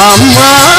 mama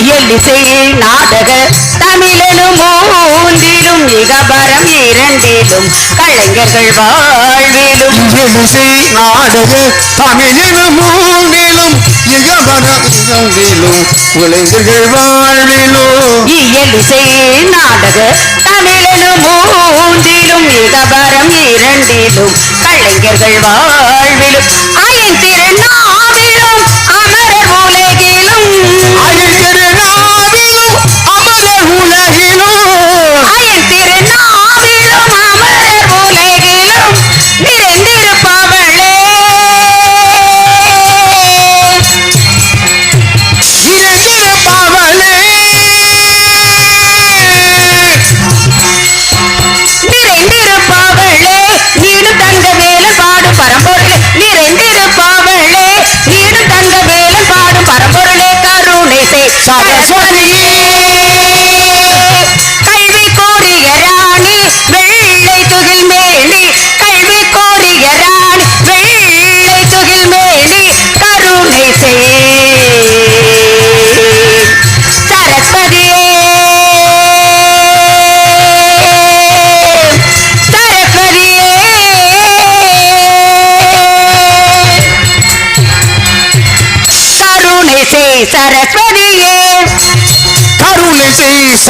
இயலிசை நாடக தமிழனும் மூன்றிலும் இகபரம் இரண்டிலும் கலைஞர்கள் வாழ்விலும். இயலிசை நாடக தமிழனும் மூன்றிலும் இகபரம் இரண்டிலும் கலைஞர்கள் வாழ்விலும். இயலிசை நாடக தமிழனும் மூன்றிலும் இகபரம் இரண்டிலும் கலைஞர்கள் வாழ்விலும். அயன் திருநாள்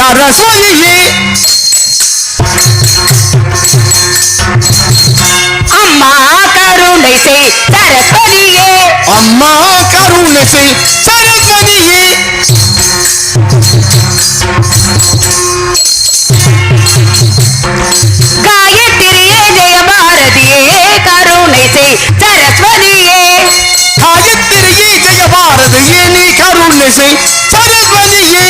சரஸ்வதியே அம்மா கருணை செய் சரஸ்வதியே அம்மா கருணை செய் சரஸ்வதியே காயத்திரியே ஜெய பாரதியே கருணை செய் சரஸ்வதியே காயத்திரியே ஜெய பாரதியே நீ கருணை செய் சரஸ்வதியே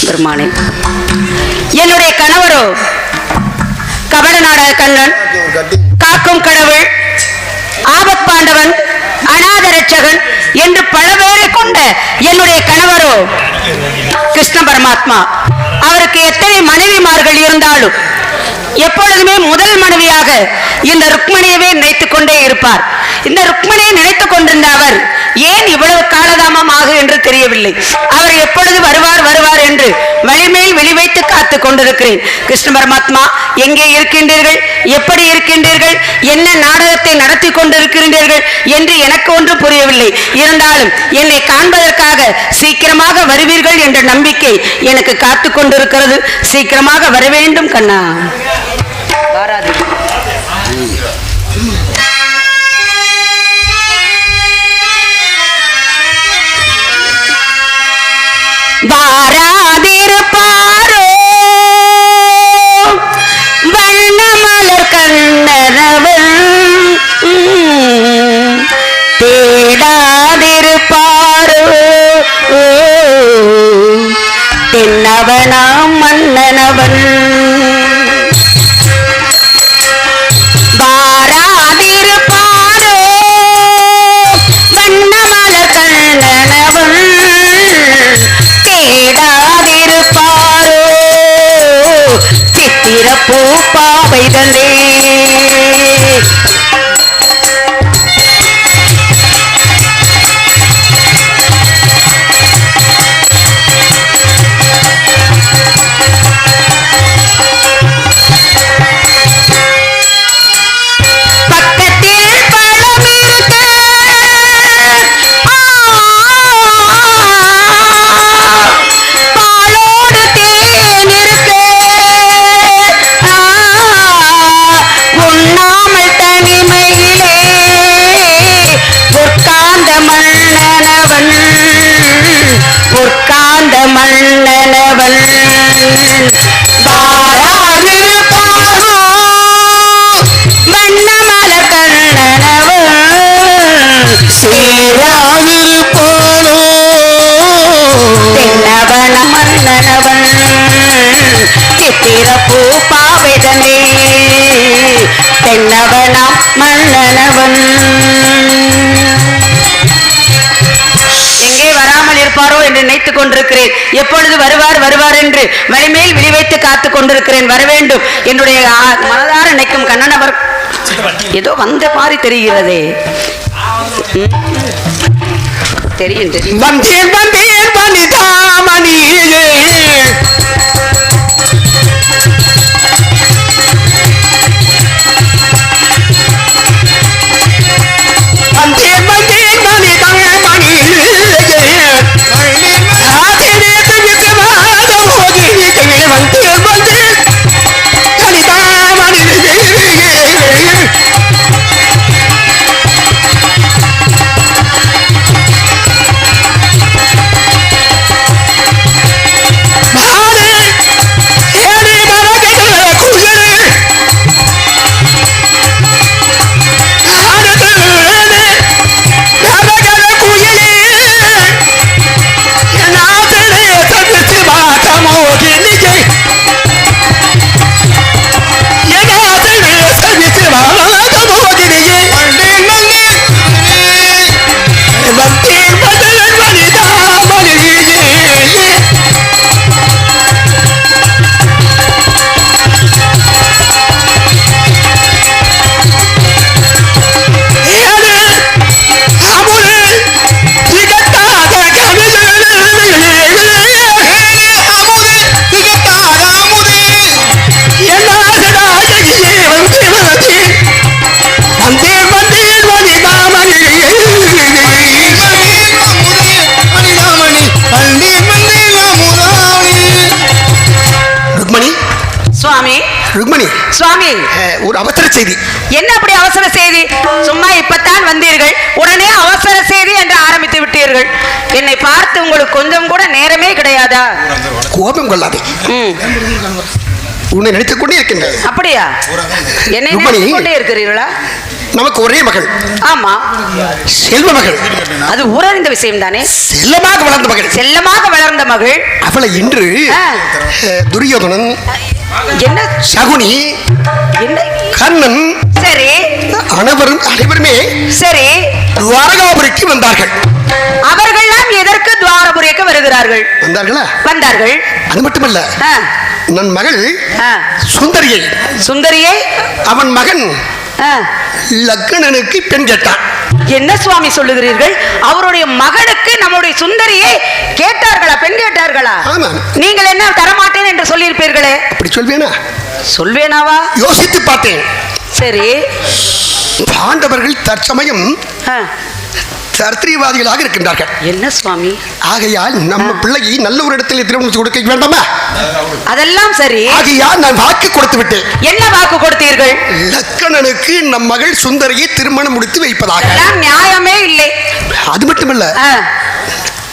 பெருமானே. என்னுடைய கணவரோ கபட நாடக கண்ணன் காக்கும் கடவுள் ஆபத் பாண்டவன் அநாதரட்சகன் என்று பல பேரை கொண்ட என்னுடைய கணவரோ கிருஷ்ண பரமாத்மா அவருக்கு எத்தனை மனைவிமார்கள் இருந்தாலும் எப்பொழுதுமே முதல் மனைவியாக இந்த ருக்மணியவே நினைத்துக் கொண்டே இருப்பார். இந்த ருக்மணியை நினைத்துக் கொண்டிருந்த அவர் ஏன் இவ்வளவு காலதாமம் ஆகும் என்று தெரியவில்லை. அவர் எப்பொழுது வருவார் வருவார் என்று வழிமேல் வெளிவைத்து காத்துக் கொண்டிருக்கிறேன். கிருஷ்ண பரமாத்மா எங்கே இருக்கின்றீர்கள்? எப்படி இருக்கின்றீர்கள்? என்ன நாடகத்தை நடத்தி கொண்டிருக்கின்றீர்கள் என்று எனக்கு ஒன்று புரியவில்லை. இருந்தாலும் என்னை காண்பதற்காக சீக்கிரமாக வருவீர்கள் என்ற நம்பிக்கை எனக்கு காத்து கொண்டிருக்கிறது. சீக்கிரமாக வர வேண்டும் கண்ணா. அவள் வாராதிருப்பாரோ? வண்ணமலர் கண்ணனவன் தேடாதிருப்பாரோ? சித்திரப்பூ பாவைதலே தென்னவனாம் மன்னனவன். எங்கே வராமல் இருப்பாரோ என்று நினைத்துக் கொண்டிருக்கிறேன். எப்பொழுது வருவார் வருவார் என்று மலைமேல் விழிவைத்து காத்துக் கொண்டிருக்கிறேன். வர வேண்டும். என்னுடைய மனதார நினைக்கும் கண்ணனவர் ஏதோ வந்த மாதிரி தெரிகிறதே. தெரியும் தெரியும். சுவாமி. ஒரு அவசர செய்தி. என்ன அப்படி அவசர செய்தி? சும்மா இப்பத்தான் வந்தீர்கள். உடனே அவசர செய்தி என்று ஆரம்பித்து விட்டீர்கள். என்னை பார்த்து உங்களுக்கு கொஞ்சம் கூட நேரமே கிடையாதா? கோபம் கொள்ளாதே. உன்னை நினைத்துக் கொண்டே இருக்கின்றேன். அப்படியா? என்னை கொண்டே இருக்கிறீர்களா? நமக்கு ஒரே மகள். ஆமா. செல்வ மகள். அது ஊரறிந்த விஷயம் தானே செல்லமாக வளர்ந்த மகள். செல்லமாக வளர்ந்த மகள். அவளை இன்று துரியோதனன் என்ன? சகுனி என்ன? கண்ணன் சரி. அனைவரும் அனைவருமே சரி. துவாரகாபுரிக்கு வந்தார்கள். அவர்கள்லாம் எதற்கு துவாரபுரிக்கு வருகிறார்கள்? வந்தார்களா? வந்தார்கள். அது மட்டுமல்ல நன் மகள். சுந்தரியை. சுந்தரியே? அவன் மகன் லக்னனுக்கு பெண் கேட்டான் என்ன சுவாமி சொல்லுகிறீர்கள்? அவருடைய மகனுக்கு நம்முடைய சுந்தரியை கேட்டார்களா? பெண் கேட்டார்களா? நீங்கள் என்ன தரமாட்டேன் என்று சொல்லியிருப்பீர்களே? அப்படி சொல்வேனா? சொல்வேனாவா? யோசித்து பார்த்தேன். சரி. பாண்டவர்கள் தற்சமயம் ஆ, தர்த்திரிவாதிகளாக இருக்கின்றார்கள். என்ன சுவாமி? ஆகையால் நம்ம பிள்ளையை நல்ல ஒரு இடத்தில் திருமணம் கொடுக்க வேண்டாமா? அதெல்லாம் சரி. ஆகையால் நான் வாக்கு கொடுத்து விட்டேன். என்ன வாக்கு கொடுத்தீர்கள்? லக்கணனுக்கு நம் மகள் சுந்தரியை திருமணம் முடித்து வைப்பதாக. நியாயமே இல்லை. அது மட்டுமல்ல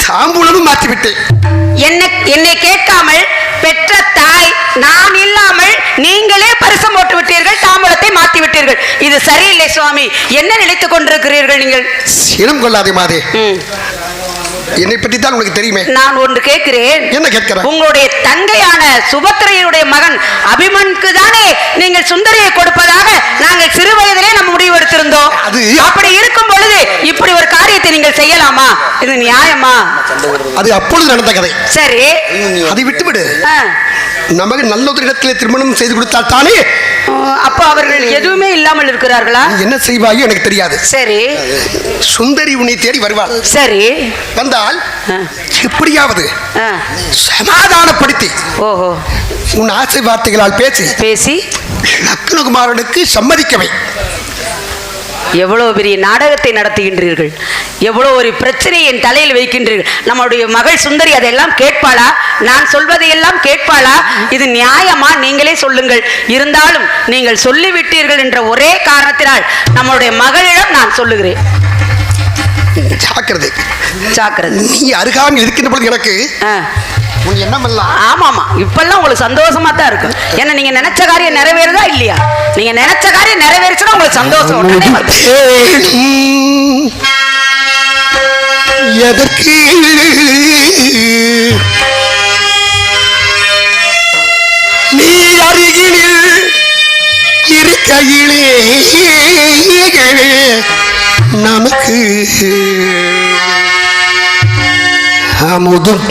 தாம்பூலமும் மாற்றி விட்டேன். என்ன என்னை கேட்காமல் பெற்ற தாய் நான் இல்லாமல் நீங்களே பரிசம் போட்டு விட்டீர்கள் தாம்பூலத்தை விட்டீர்கள் இது சரியில்லை சுவாமி. என்ன நினைத்துக் கொண்டிருக்கிறீர்கள் நீங்கள்? சினம் கொள்ளாதே மாதே. என்னை பற்றி தான் உனக்கு தெரியுமே? நான் ஒன்று கேட்கிறேன். என்ன கேட்கிற உங்களுடைய தங்கையான சுபத்திரையுடைய மகன் அபிமனுக்கு தானே நீங்கள் சுந்தரியை கொடுப்பதாக நாங்கள் சிறு வயதிலே நம்ம முடிவு எடுத்திருந்தோம் அது- அப்படி இருக்கும் பொழுது இப்படி ஒரு காரியத்தை நீங்கள் செய்யலாமா? இது நியாயமா? அது அப்பொழுது நடந்த கதை. சரி. அதை விட்டுவிடு. நமக்கு நல்ல ஒரு இடத்திலே திருமணம் செய்து கொடுத்தால் தானே அப்போ அவர்கள் எதுவுமே இல்லாமல் இருக்கிறார்களா? என்ன செய்வாயோ எனக்கு தெரியாது. சரி. சுந்தரி உன்னை தேடி வருவாள். சரி. வந்தால் எப்படியாவது. சமாதானப்படுத்தி ஓஹோ. உன் ஆசை வார்த்தைகளால் பேசி பேசி லக்னகுமாரனுக்கு சம்மதிக்கவை. எவ்வளவு பெரிய நாடகத்தை நடத்துகின்றீர்கள்? எவ்வளவு ஒரு பிரச்சனையை என் தலையில் வைக்கின்றீர்கள் நம்முடைய மகள் சுந்தரி அதெல்லாம் கேட்பாளா? நான் சொல்வதையெல்லாம் கேட்பாளா? இது நியாயமா? நீங்களே சொல்லுங்கள். இருந்தாலும் நீங்கள் சொல்லிவிட்டீர்கள் என்ற ஒரே காரணத்தினால் நம்முடைய மகளிடம் நான் சொல்லுகிறேன். ஜாக்கிரதை. ஜாக்கிரதை. நீ அருகாமல் இருக்கின்ற பொழுது எனக்கு ஆமாமா. இப்பெல்லாம் உங்களுக்கு சந்தோஷமா தான் இருக்கும் ஏன்னா நீங்க நினைச்ச காரியம் நிறைவேறுதா இல்லையா? நீங்க நினைச்ச காரியம் நிறைவேறுச்சுன்னா உங்களுக்கு சந்தோஷம் எதற்கு? நீ அருகினில் இருக்கையிலே நமக்கு அமுதும்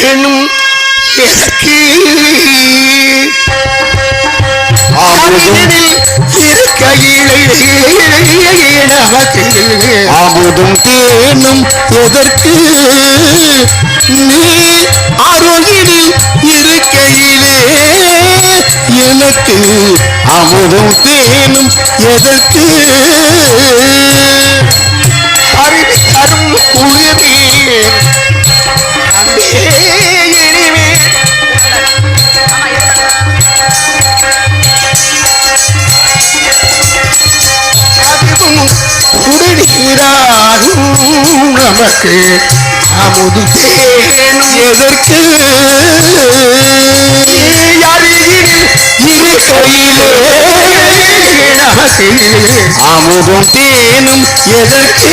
தேனும் எதற்கு? அருகினில் அமுதும் தேனும் எதற்கு? நீ அருகினில் இருக்கையிலே எனக்கு அமுதும் தேனும் எதற்கு? அறிவி குளிரே அன்பே. நமக்கு அமுது தேனும் எதற்கு? இரு கையிலே நமக்கு அமுதும் தேனும் எதற்கு?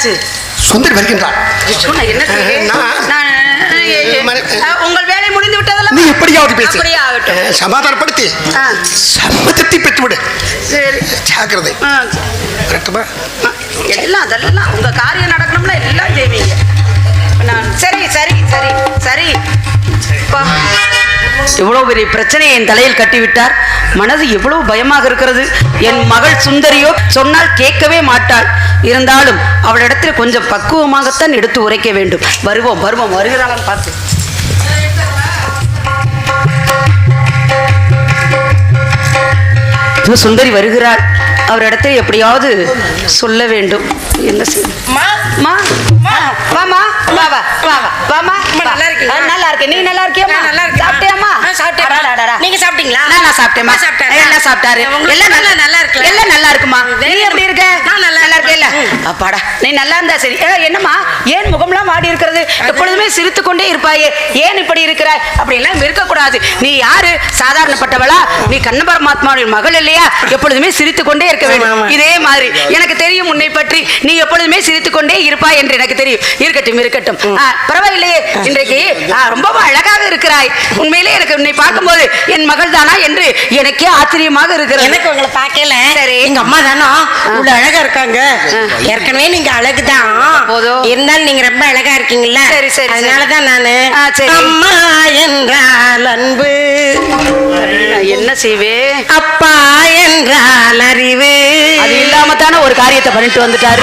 என்னாச்சு? சுந்தர் வருகின்றார் உங்கள் வேலை முடிந்து விட்டதல்ல நீ எப்படியாவது பேசு. சமாதானப்படுத்தி. சம்மதத்தை பெற்றுவிடு. சரி. ஜாக்கிரதை. ஆ, எல்லாம் அதெல்லாம் உங்க காரியம் நடக்கணும்னா எல்லாம் செய்வீங்க. நான் சரி சரி சரி சரி. எவ்வளவு பெரிய பிரச்சனையை என் தலையில் கட்டிவிட்டார். மனது எவ்வளவு பயமாக இருக்கிறது. என் மகள் சுந்தரியோ சொன்னால் கேட்கவே மாட்டாள். இருந்தாலும் அவளிடத்தில் கொஞ்சம் பக்குவமாகத்தான் எடுத்து உரைக்க வேண்டும். வருவோம் வருவோம் வருகிறாளான்னு பார்த்து. சுந்தரி வருகிறாள். அவரிடத்தில் எப்படியாவது சொல்ல வேண்டும். என்ன செய்ய. வாமா. வா வா வா வா. வாமா அம்மா, நல்லா இருக்கீங்களா? ஆ, நல்லா இருக்கேன் நீ நல்லா இருக்கியா நான் நல்லா இருக்கேன். சாப்பிட்டியாம்மா? ஆ, சாப்பிட்டேன். அடாடாடா. நீங்க சாப்பிட்டீங்களா? நான் நான் சாப்பிட்டேம்மா. நான் சாப்பிட்டேன். எல்லாம் சாப்பிட்டாரு. உங்களுக்கு எல்லாம் நல்லா நல்லா இருக்குல்ல? எல்லாம் நல்லா இருக்குமா நீ வேற எப்படி இருக்க? நான் நல்லா நல்லா இருக்கேல்ல இருக்கேன். அப்பாடா நீ நல்லா இருந்தா சரி என்னம்மா? ஏன் முகம்லாம் வாடி இருக்கிறது? எப்பொழுதுமே சிரித்து கொண்டே இருப்பாயே. ஏன் இப்படி இருக்கிறாய்? அப்படி எல்லாம் இருக்கக்கூடாது நீ யாரு? சாதாரணப்பட்டவளா? நீ கண்ண பரமாத்மாவின் மகள் இல்லையா? எப்பொழுதுமே சிரித்து கொண்டே இருக்க வேண்டும். இதே மாதிரி. எனக்கு தெரியும் உன்னை பற்றி. நீ எப்பொழுதுமே சிரித்து கொண்டே இருப்பாய் என்று எனக்கு தெரியும். இருக்கட்டும் இருக்கட்டும். ஆ, பரவாயில்லையே. இன்றைக்கு ரொம்பவும் அழகாக இருக்கிறாய். உண்மையிலே எனக்கு உன்னை பார்க்கும்போது என் மகள் தானா என்று எனக்கே ஆச்சரியமாக இருக்கிறது. எனக்கு உங்களை பார்க்கல. சரி. எங்க அம்மா தானோ? இவ்வளவு அழகா இருக்காங்க. ஏற்கனவே நீங்க அழகுதான். போதும். இருந்தாலும் நீங்க ரொம்ப அழகா இருக்கீங்கல்ல? சரி, சரி. அதனாலதான் நானு. அம்மா என்றால் அன்பு. என்ன செய்வேன் அப்பா என்றால் அறிவு. அது இல்லாம தானே ஒரு காரியத்தை பண்ணிட்டு வந்துட்டாரு.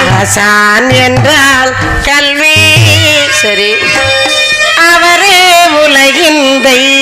என்றால் கல்வி. சரி. அவரே உலகின் தெய்வம்.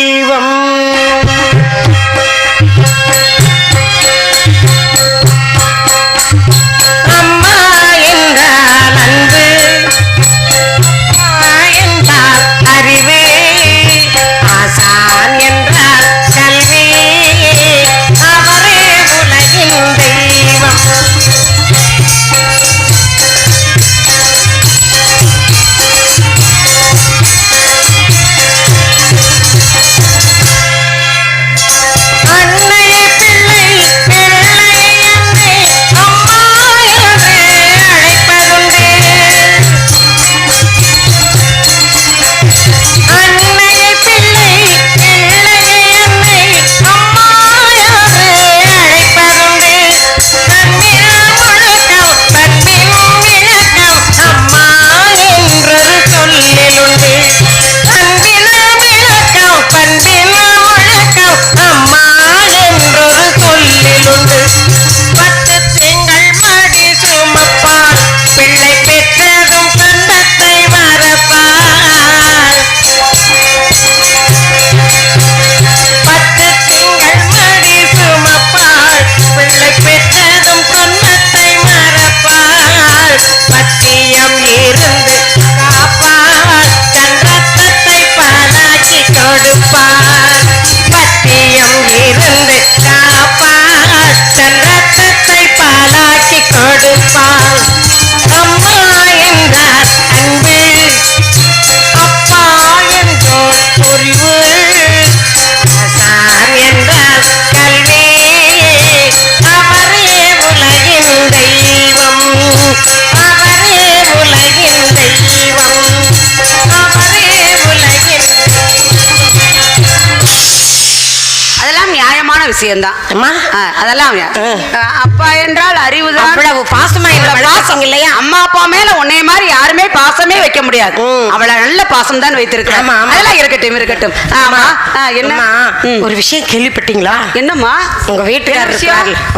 விஷயம்தான். அதெல்லாம் அப்பா என்றால் அறிவுதான். அவ்வளவு பாசமா வளர்த்தீங்க இல்லையா? அம்மா அப்பா மேல உன்னைய மாதிரி யாருமே பாசமே வைக்க முடியாது. அவளை நல்ல பாசம் தான். அதெல்லாம் இருக்கட்டும் இருக்கட்டும். ஆமா என்ன. ஒரு விஷயம் கேள்விப்பட்டீங்களா? என்னம்மா? உங்க வீட்டுக்காரர்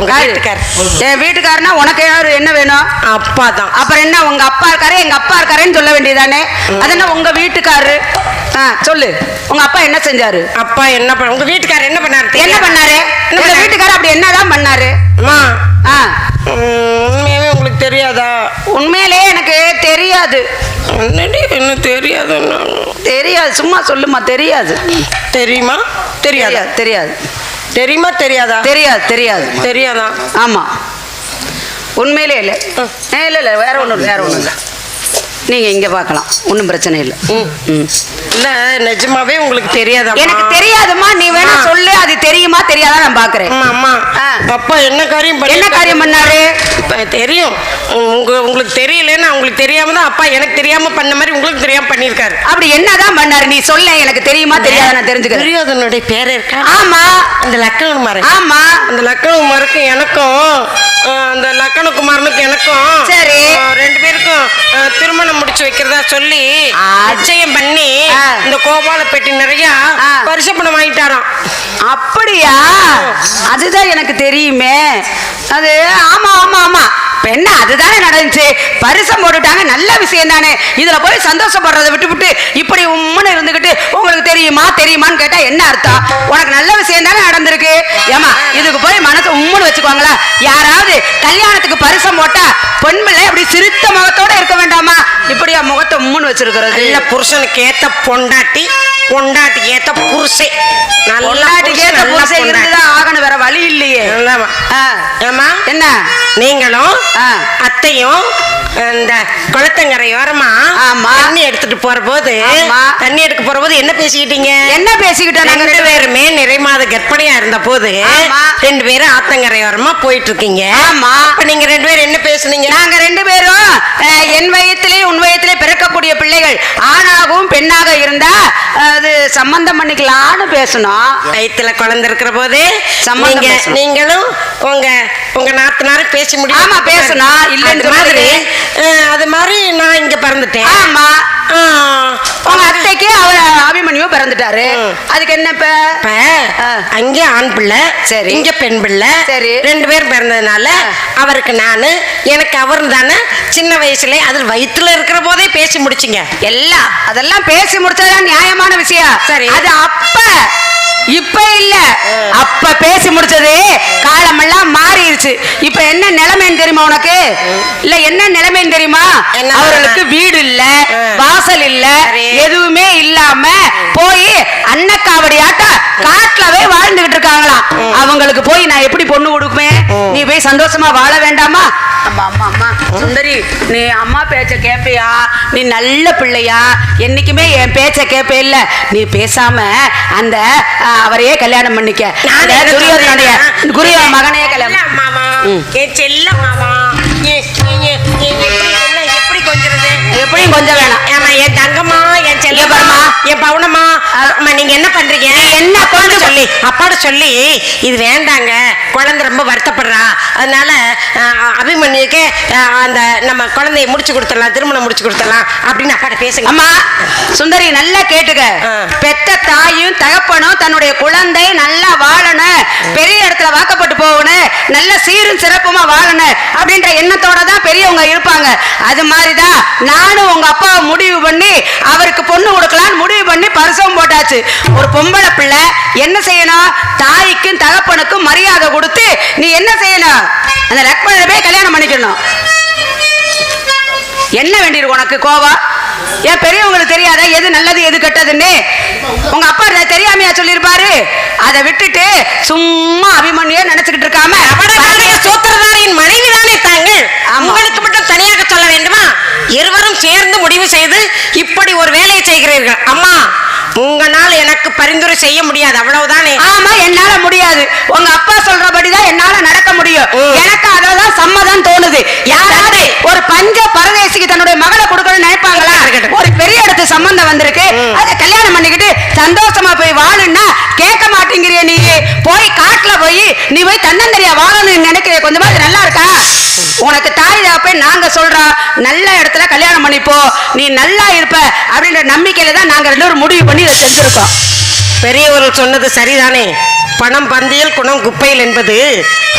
உங்க? வீட்டுக்காரர். என் வீட்டுக்காரனா உனக்கு யாரு? என்ன வேணும்? அப்பா தான் அப்புறம் என்ன? உங்க அப்பா இருக்காரு எங்க அப்பா இருக்காருன்னு சொல்ல வேண்டியதானே? அது என்ன உங்க வீட்டுக்காரரு? சொல்லு. உங்க அப்பா என்ன செஞ்சாரு? அப்பா என்ன பண்ண உங்க வீட்டுக்காரர் என்ன பண்ணாரு என்ன? பண்ணாரு? உங்க? வீட்டுக்காரர் அப்படி என்னதான் பண்ணாரு? அம்மா. உண்மையாவே உங்களுக்கு தெரியாதா? உண்மையிலே எனக்கு தெரியாது. என்னடி என்ன தெரியாது தெரியாது சும்மா சொல்லுமா தெரியாது. தெரியுமா? தெரியாதா? தெரியாது தெரியுமா தெரியாதா? தெரியாது தெரியாது. தெரியாதா? ஆமா. உண்மையிலே இல்லை. இல்லை இல்லை வேற ஒன்றும் வேற ஒன்றும் இல்லை. நீங்க இங்க பார்க்கலாம். ஒன்றும் பிரச்சனை இல்லை. ம். இல்ல நிஜமாவே உங்களுக்கு தெரியாதா எனக்கு தெரியாதும்மா. நீ வேணா. சொல்லு. அது தெரியுமா? தெரியாதா? நான் பாக்குறேன் அம்மா. அப்பா என்ன காரியம் என்ன காரியம் பண்ணாரு? தெரியும். உங்க உங்களுக்கு தெரியலன்னு உங்களுக்கு தெரியாம தான் அப்பா எனக்கு தெரியாம பண்ண மாதிரி உங்களுக்கு தெரியாம பண்ணிருக்காரு அப்படி என்னதான் பண்ணாரு? நீ சொல்ல எனக்கு தெரியுமா? தெரியாதா? நான் தெரிஞ்சுக்கிறேன். துரியோதனுடைய பேர் இருக்கா? ஆமா. அந்த லக்கணகுமாரன் ஆமா. அந்த லக்கணகுமாருக்கும் எனக்கும் அந்த லக்கணகுமாரனுக்கு எனக்கும் சரி. ரெண்டு பேருக்கும் அஹ், முடிச்சு வைக்கிறதா சொல்லி. நிச்சயம் பண்ணி. இந்த கோபால பெட்டி நிறைய. பரிசு பணம் வாங்கிட்டாராம் அப்படியா அதுதான் எனக்கு தெரியுமே அது ஆமா ஆமா ஆமா இப்ப என்ன அதுதானே நடந்துச்சு? பரிசம் போட்டுட்டாங்க நல்ல விஷயம் தானே. இதுல போய் சந்தோஷப்படுறதை விட்டுவிட்டு இப்படி உம்முன்னு இருந்துகிட்டு உங்களுக்கு தெரியுமா தெரியுமான்னு கேட்டா என்ன அர்த்தம்? உனக்கு நல்ல விஷயம் தானே நடந்திருக்கு. ஏமா இதுக்கு போய் மனசு உம்முன்னு வச்சுக்கோங்களா யாராவது கல்யாணத்துக்கு பரிசம் போட்டா பெண் பிள்ளை அப்படி சிரித்த முகத்தோட இருக்க வேண்டாமா? இப்படியா முகத்தை உம்முன்னு வச்சிருக்கிறது? நல்ல புருஷனுக்கு ஏத்த பொண்டாட்டி பொண்டாட்டிக்கு ஏத்த புருஷன் நல்ல. இருந்துதான் வழி இல்லையே நல்லாமா. ஆ. ஏம்மா என்ன நீங்களும். அத்தையும் இந்த குளத்தங்கரையோரமா ஆமா. தண்ணி எடுத்துட்டு போற போது ஆமா. தண்ணி எடுக்க போற போது என்ன பேசிக்கிட்டீங்க என்ன பேசிக்கிட்டோம் நாங்க ரெண்டு பேருமே நிறைமாத கர்ப்பிணியா இருந்த போது ஆமா. ரெண்டு பேரும் ஆத்தங்கரையோரமா போயிட்டு இருக்கீங்க ஆமா. நீங்க ரெண்டு பேரும் என்ன பேசுனீங்க நாங்க ரெண்டு பேரும் என் வயத்திலே உன் வயத்திலே பிறக்கக்கூடிய பிள்ளைகள் ஆணாகவும் பெண்ணாக இருந்தா அது சம்பந்தம் பண்ணிக்கலாம்னு பேசணும் வயித்துல குழந்தை இருக்கிற போது சம்மந்தம் நீங்க. நீங்களும் உங்க உங்க நாத்தனாரு பேசி முடியும் ஆமா, பேசணும். அது மாதிரி அது மாதிரி நான் இங்க பிறந்துட்டேன் ஆமா உங்க அத்தைக்கு அவர் அபிமன்யு பிறந்துட்டாரு. அதுக்கு என்ன இப்ப. அங்க ஆண் பிள்ளை சரி. இங்க பெண் பிள்ளை சரி. ரெண்டு பேரும் பிறந்ததுனால. அவருக்கு நானு எனக்கு அவர் தானே சின்ன வயசுல அதில் வயித்துல இருக்கிற போதே பேசி முடிச்சிங்க எல்லாம் அதெல்லாம் பேசி முடிச்சதுதான் நியாயமான விஷயம் சரி. அது அப்ப இப்ப இல்ல. அப்ப பேசி முடிச்சது காலமெல்லாம் மாறிடுச்சு இப்ப என்ன நிலைமைன்னு தெரியுமா உனக்கு? இல்ல என்ன நிலைமைன்னு தெரியுமா? அவர்களுக்கு? வீடு இல்ல. வாசல் இல்ல. எதுவுமே இல்லாம போய் அன்னக்காவடியாட்ட காட்டுலவே வாழ்ந்துகிட்டு இருக்காங்களாம் அவங்களுக்கு போய் நான் எப்படி பொண்ணு கொடுப்பேன் நீ போய் சந்தோஷமா வாழ வேண்டாமா? அம்மா அம்மா அம்மா. சுந்தரி நீ அம்மா பேச்ச கேப்பியா? நீ நல்ல பிள்ளையா? என்னைக்குமே என் பேச்ச கேப்பே இல்ல. நீ பேசாம அந்த அவரையே கல்யாணம் பண்ணிக்க. துரியோதனுடைய மகனையே செல்ல கல்யாணம் மாமா என் செல்ல மாமா. எப்படியும் கொஞ்சம் வேணாம். ஏமா என் தங்கம்மா என் செல்ல இங்க பாரும்மா. என் பவுனம்மா அம்மா நீங்க என்ன பண்றீங்க? என்ன கொண்டு- சொல்லி அப்பாட்ட சொல்லி இது வேண்டாங்க. குழந்தை ரொம்ப வருத்தப்படுறா. அதனால அபிமன்யுக்கு அந்த நம்ம குழந்தைய முடிச்சு கொடுத்துடலாம் திருமணம் முடிச்சு கொடுத்துடலாம் அப்படின்னு அப்பாட்ட பேசுங்க. அம்மா சுந்தரி நல்லா கேட்டுக்க. பெத்த தாயும் தகப்பனும் தன்னுடைய குழந்தை நல்லா வாழணும். பெரிய இடத்துல வாக்கப்பட்டு போகணும். நல்ல சீரும் சிறப்புமா வாழணும் அப்படின்ற எண்ணத்தோட தான் பெரியவங்க இருப்பாங்க. அது மாதிரிதான் நானும் உங்க அப்பா முடிவு பண்ணி அவருக்கு பொண்ணு கொடுக்கலான்னு முடிவு பண்ணி பரிசம் போட்டாச்சு. ஒரு பொம்பளை பிள்ளை என்ன செய்யணும்? தாய்க்கும் தகப்பனுக்கும் மரியாதை கொடுத்து நீ என்ன செய்யணும்? அந்த ரக்மனை போய் கல்யாணம் பண்ணிக்கணும். என்ன வேண்டியிருக்கு உனக்கு கோவா ஏன் பெரியவங்களுக்கு தெரியாதா? எது நல்லது எது கெட்டதுன்னு? உங்க அப்பா தெரியாமையா சொல்லியிருப்பாரு? அதை விட்டுட்டு சும்மா அபிமன்யே நினைச்சுக்கிட்டு இருக்காம அவனதானே சூத்திரதாரியின் மனைவி தானே தாங்கள் ஆமா. உங்களுக்கு மட்டும் தனியாக சொல்ல வேண்டுமா இருவரும் சேர்ந்து முடிவு செய்து இப்படி ஒரு வேலையை செய்கிறீர்கள். அம்மா உங்களால் எனக்கு பரிந்துரை செய்ய முடியாது. அவ்வளவுதானே? ஆமா என்னால முடியாது. உங்க அப்பா சொல்றபடிதான் என்னால நடக்க முடியும். எனக்கு அததான் சம்மதம் தோணுது. யாராவது ஒரு பஞ்ச பரதேசிக்கு தன்னுடைய மகளை கொடுக்கணும்னு நினைப்பாங்களா. ஒரு பெரிய இடத்து சம்பந்தம் வந்திருக்கு. அதை கல்யாணம் பண்ணிக்கிட்டு சந்தோஷமா போய் வாழுன்னா கேட்க மாட்டேங்கிறிய நீ போய் காட்டுல போய் நீ போய் தன்னந்தரியா வாழணும்னு நினைக்கிற கொஞ்சமாவது நல்லா இருக்கா? உனக்கு தாய் தகப்பே நாங்க சொல்றோம் நல்ல இடத்துல கல்யாணம் பண்ணிப்போ நீ நல்லா இருப்ப அப்படின்ற நம்பிக்கையில தான் நாங்க ரெண்டு பேரும் முடிவு பண்ணி இதை செஞ்சிருக்கோம் பெரியவர்கள் சொன்னது சரிதானே? பணம் பந்தியல் குணம் குப்பையில் என்பது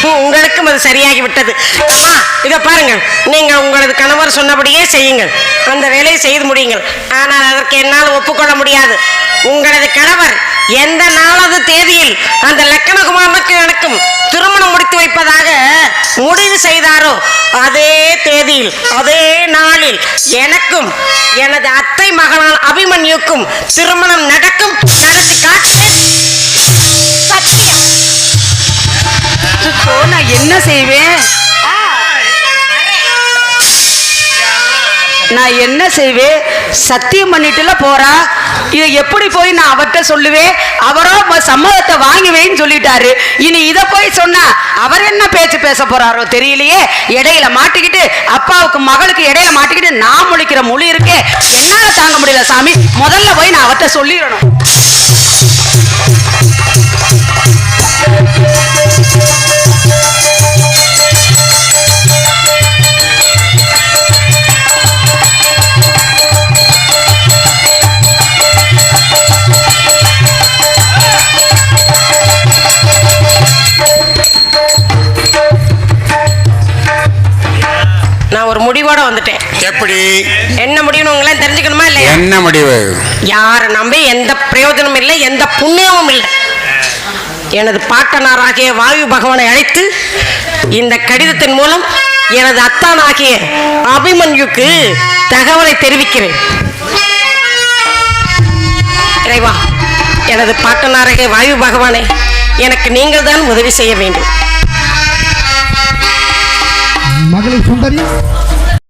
உங்களுக்கும் அது சரியாகி விட்டது. அம்மா இதை பாருங்க. நீங்க உங்களது கணவர் சொன்னபடியே செய்யுங்கள். அந்த வேலையை செய்து முடியுங்கள். ஆனால் அதற்கு என்னால் ஒப்புக்கொள்ள முடியாது. உங்களது கணவர் எந்த நாளாவது தேதியில் அந்த லக்கணகுமாரனுக்கு எனக்கும் திருமணம் முடித்து வைப்பதாக முடிவு செய்தாரோ அதே தேதியில் அதே நாளில் எனக்கும் எனது அத்தை மகனான அபிமன்யுக்கும் திருமணம் நடக்கும் நடத்தி காட்டுவேன் சத்தியம் நான் என்ன செய்வேன்? நான் என்ன செய்வேன்? சத்தியம் பண்ணிட்டுல போறா? இதை எப்படி போய் நான் அவர்கிட்ட சொல்லுவேன்? அவரோ சம்மதத்தை வாங்குவேன்னு சொல்லிட்டாரு. இனி இதை போய் சொன்னா அவர் என்ன பேச்சு பேச போறாரோ தெரியலையே. இடையில மாட்டிக்கிட்டு அப்பாவுக்கு மகளுக்கு இடையில மாட்டிக்கிட்டு நான் முழிக்கிற மொழி இருக்கே. என்னால தாங்க முடியல சாமி. முதல்ல போய் நான் அவர்கிட்ட சொல்லிடணும். யாரை நம்பி எந்த பிரயோஜனமும் இல்லை எந்த புண்ணியமும் இல்லை. எனது பாட்டனாராகிய வாயு பகவானை அழைத்து இந்த கடிதத்தின் மூலம் எனது அத்தானாகிய அபிமன்யுக்கு தகவலை தெரிவிக்கிறேன். இறைவா எனது பாட்டனாராகிய வாயு பகவானை எனக்கு நீங்கள் தான் உதவி செய்ய வேண்டும். மகளிர் சுந்தரி